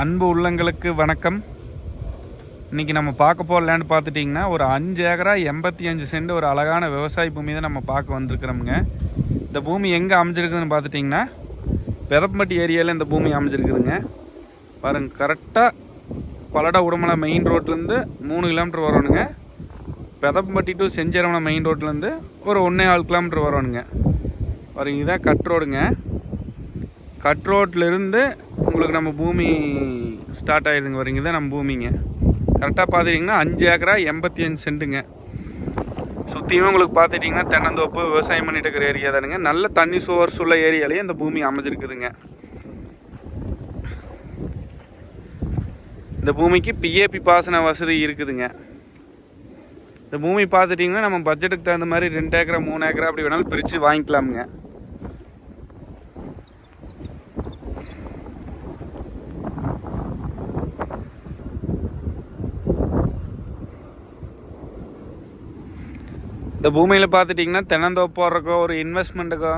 அன்பு உள்ளங்களுக்கு வணக்கம். இன்னைக்கு நம்ம பார்க்க போகிற லேண்ட் பார்த்துட்டிங்கன்னா ஒரு அஞ்சு ஏக்கரா எண்பத்தி அஞ்சு சென்ட் ஒரு அழகான விவசாய பூமி தான் நம்ம பார்க்க வந்திருக்கிறோமுங்க. இந்த பூமி எங்கே அமைஞ்சிருக்குதுன்னு பார்த்துட்டிங்கன்னா பெதப்பம்பட்டி ஏரியாவில் இந்த பூமி அமைஞ்சிருக்குதுங்க. பாருங்க கரெக்டாக பல்லடா உடமலை மெயின் ரோட்லேருந்து மூணு கிலோமீட்டர் வரணுங்க பெதப்பம்பட்டி டு செஞ்சரமலை மெயின் ரோட்லேருந்து ஒரு ஒன்றே ஆறு கிலோமீட்டர் வரணுங்க பாருங்க இதான் கட் ரோடுங்க கட் ரோட்லேருந்து உங்களுக்கு நம்ம பூமி ஸ்டார்ட் ஆகிடுதுங்க வரீங்க தான் நம்ம பூமிங்க. கரெக்டாக பார்த்துட்டிங்கன்னா அஞ்சு ஏக்கரா எண்பத்தி அஞ்சு சென்ட்டுங்க. சுற்றியும் உங்களுக்கு பார்த்துட்டிங்கன்னா தென்னந்தோப்பு விவசாயம் பண்ணிட்டு இருக்கிற ஏரியா தானுங்க. நல்ல தண்ணி சோர்ஸ் உள்ள ஏரியாலேயே இந்த பூமி அமைஞ்சிருக்குதுங்க. இந்த பூமிக்கு பிஏபி பாசன வசதி இருக்குதுங்க. இந்த பூமி பார்த்துட்டிங்கன்னா நம்ம பட்ஜெட்டுக்கு தகுந்த மாதிரி ரெண்டு ஏக்கரா மூணு ஏக்கரா அப்படி வேணாலும் பிரித்து வாங்கிக்கலாமுங்க. இந்த பூமியில் பார்த்துட்டிங்கன்னா தென்னந்தோப்பு போடுறக்கோ ஒரு இன்வெஸ்ட்மெண்ட்டுக்கோ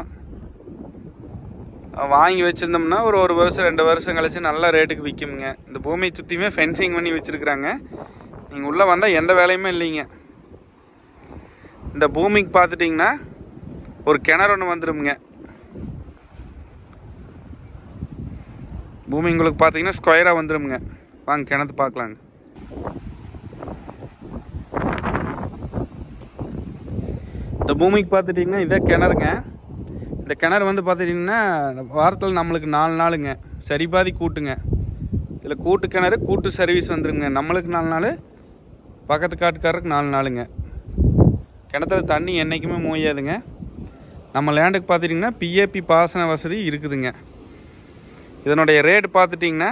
வாங்கி வச்சுருந்தோம்னா ஒரு ஒரு வருஷம் ரெண்டு வருஷம் கழிச்சு நல்ல ரேட்டுக்கு விற்குமுங்க இந்த பூமியை சுற்றியுமே ஃபென்சிங் பண்ணி வச்சுருக்குறாங்க. நீங்கள் உள்ளே வந்தால் எந்த வேலையுமே இல்லைங்க. இந்த பூமிக்கு பார்த்துட்டிங்கன்னா ஒரு கிணறு ஒன்று வந்துடுமுங்க பூமி உங்களுக்கு பார்த்தீங்கன்னா ஸ்கொயராக வந்துடுமுங்க வாங்க கிணத்து பார்க்கலாங்க இந்த பூமிக்கு பார்த்துட்டிங்கன்னா இதே கிணறுங்க. இந்த கிணறு வந்து பார்த்துட்டிங்கன்னா வாரத்தில் நம்மளுக்கு நாலு நாளுங்க. சரி பாதி கூட்டுங்க. இதில் கூட்டு கிணறு கூட்டு சர்வீஸ் வந்துருங்க. நம்மளுக்கு நாலு நாள் பக்கத்து காட்டுக்காரருக்கு நாலு நாளுங்க. கிணத்துல தண்ணி என்றைக்குமே மூயாதுங்க. நம்ம லேண்டுக்கு பார்த்துட்டிங்கன்னா பிஏபி பாசன வசதி இருக்குதுங்க. இதனுடைய ரேட் பார்த்துட்டிங்கன்னா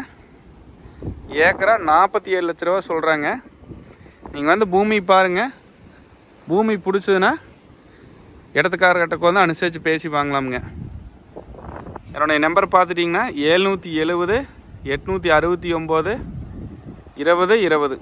ஏக்கரா நாற்பத்தி ஏழு லட்ச ரூபா சொல்கிறாங்க நீங்கள் வந்து பூமி பாருங்கள் பூமி பிடிச்சதுன்னா இடத்துக்காரர்கிட்ட வந்து அனுசரித்து பேசி வாங்கலாமுங்க. என்னுடைய நம்பர் பார்த்துட்டிங்கன்னா ஏழ்நூற்றி எழுபது எட்நூற்றி அறுபத்தி ஒம்பது இருபது இருபது.